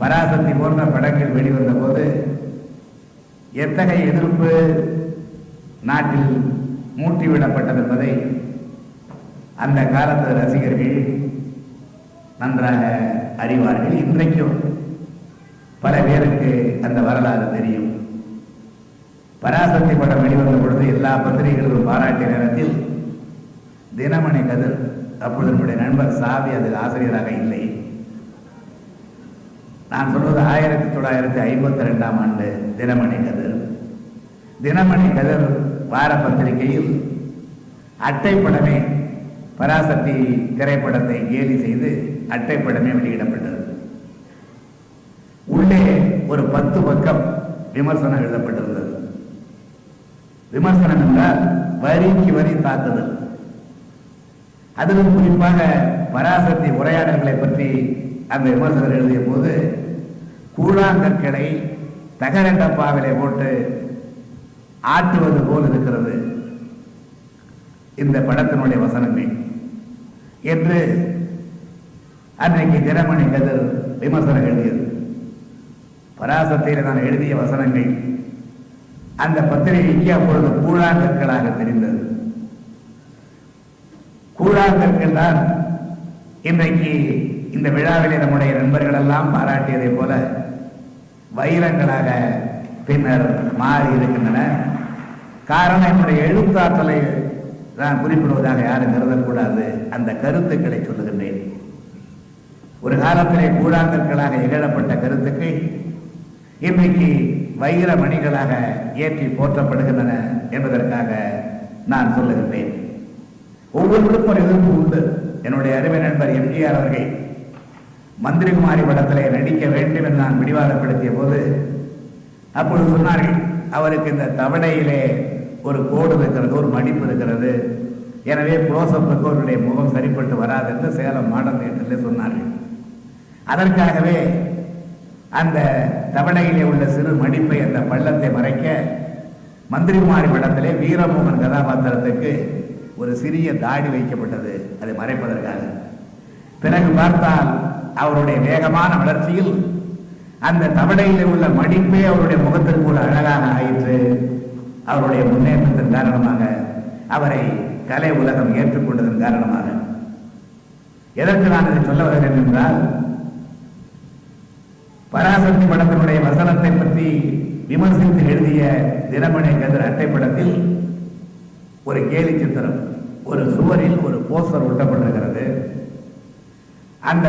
பராசக்தி போன்ற படங்கள் வெளிவந்த போது எத்தகைய எதிர்ப்பு நாட்டில் மூட்டிவிடப்பட்டது என்பதை அந்த காலத்து ரசிகர்கள் நன்றாக அறிவார்கள். இன்றைக்கும் பல பேருக்கு அந்த வரலாறு தெரியும். பராசக்தி படம் வெளிவந்த பொழுது எல்லா பத்திரிகைகளும் பாராட்டிய நேரத்தில் தினமணி கதிர் அப்பொழுது நண்பர் சாவி அதில் ஆசிரியராக இல்லை. நான் சொல்வது ஆயிரத்தி தொள்ளாயிரத்தி ஐம்பத்தி ரெண்டாம் ஆண்டு தினமணி கதிர். தினமணி கதிர் வார பத்திரிகையில் அட்டைப்படமே பராசக்தி திரைப்படத்தை கேலி செய்து அட்டைப்படமே வெளியிடப்பட்டது. உள்ளே ஒரு பத்து பக்கம் விமர்சனம் எழுதப்பட்டிருந்தது. விமர்சனம் என்றால் வரிக்கு வரி தாக்குதல். அதிலும் குறிப்பாக பராசக்தி உரையாடல்களை பற்றி அந்த விமர்சகர் எழுதிய போது கூழாங்கற்களை தகர டப்பாவிலே போட்டு ஆட்டுவது போல் இருக்கிறது. இந்த படத்தினுடைய வசனங்கள் என்று அன்றைக்கு தினமணி கதிர் விமர்சனம் எழுதியது. பராசத்தில் நான் எழுதிய வசனங்கள் அந்த பத்திரிகைக்கு அப்பொழுது கூழாங்கற்களாக தெரிந்தது. கூழாங்கற்கள் தான் இன்றைக்கு இந்த விழாவிலே நம்முடைய நண்பர்கள் எல்லாம் பாராட்டியதை போல வைரங்களாக பின்னர் மாறி இருக்கின்றன. காரணம் என்னுடைய எழுத்தாற்றலை நான் குறிப்பிடுவதாக யாரும் கருதக்கூடாது. அந்த கருத்துக்களை சொல்லுகின்றேன். ஒரு காலத்திலே கூழாங்கற்களாக இகழப்பட்ட கருத்துக்கள் இன்றைக்கு வைர மணிகளாக ஏற்றி போற்றப்படுகின்றன என்பதற்காக நான் சொல்லுகின்றேன். ஒவ்வொருவருக்கும் ஒரு எதிர்ப்பு உண்டு. என்னுடைய அருமை நண்பர் எம்ஜிஆர் அவர்கள் மந்திரிகுமாரி படத்திலே நடிக்க வேண்டும் என்று நான் பிடிவாதப்படுத்திய போது அப்பொழுது சொன்னார்கள் அவருக்கு இந்த தவணையிலே ஒரு கோடு இருக்கிறது ஒரு மடிப்பு இருக்கிறது. எனவே குளோசப்புக்கு அவருடைய முகம் சரிப்பட்டு வராது என்று சேலம் மாடல் தேட்டரிலே சொன்னார்கள். அதற்காகவே அந்த தவணையிலே உள்ள சிறு மடிப்பை அந்த பள்ளத்தை மறைக்க மந்திரிகுமாரி படத்திலே வீரமோகன் கதாபாத்திரத்துக்கு ஒரு சிறிய தாடி வைக்கப்பட்டது அதை மறைப்பதற்காக. பிறகு பார்த்தால் அவருடைய வேகமான வளர்ச்சியில் அந்த தவடையில் உள்ள மடிப்பே அவருடைய முகத்திற்கு ஒரு அழகாக ஆயிற்று. அவருடைய முன்னேற்றத்தின் காரணமாக அவரை கலை உலகம் ஏற்றுக்கொண்டதன் காரணமாக. எதற்கு நான் இதை சொல்ல வருகிறேன் என்றால் பராசக்தி படத்தினுடைய வசனத்தை பற்றி விமர்சித்து எழுதிய தினமணி கதிர் அட்டைப்படத்தில் ஒரு கேலி சித்திரம் ஒரு சுவரில் ஒரு போஸ்டர் ஒட்டப்பட்டிருக்கிறது. அந்த